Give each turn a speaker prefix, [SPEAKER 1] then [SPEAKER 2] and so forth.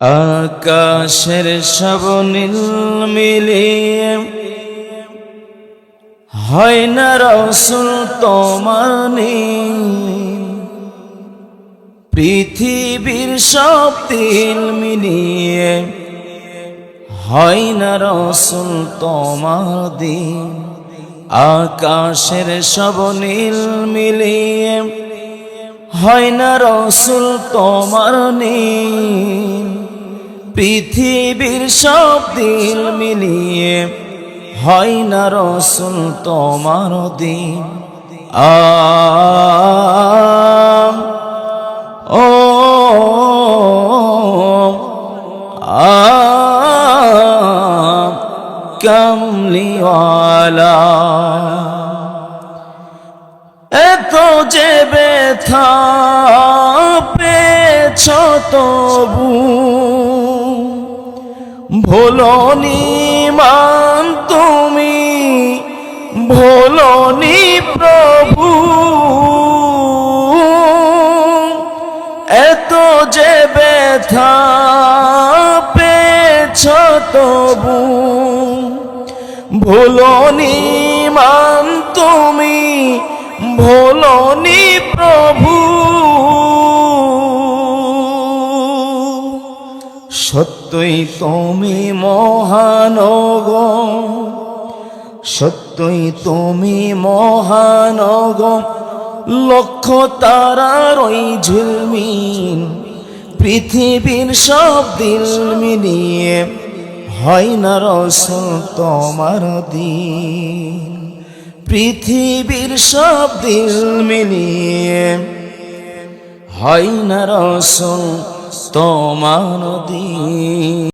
[SPEAKER 1] আকাশের সব নীল মিলিয়ে। হয় না রসুল তোমানি পৃথিবীর সব তিল মিলিয়ে। হয় না রসুল তোমার দিন? আকাশের সব নীল মিলিয়ে। হয় না রসুল তোমার নীল? পৃথিবীর সব দিল মিলিয়ে, হয় না রসুল তোমার দিন। ও কমলিওয়ালা। এত যে ব্যথা পেছ তবু ভোলনি মান তুমি, ভোলনি প্রভু। এত যে ব্যথা পেছ তবু, ভোলনি মান তুমি, ভোলনি প্রভু। সত্যই তুমি মহানগ সত্যই তুমি মহানগ লক্ষ তারার ওই ঝিলমিন পৃথিবীর সব দিল মিলিয়ে হয় না রসল তোমার দিন পৃথিবীর সব দিল মিলিয়ে হয় না রসল তোমার দিন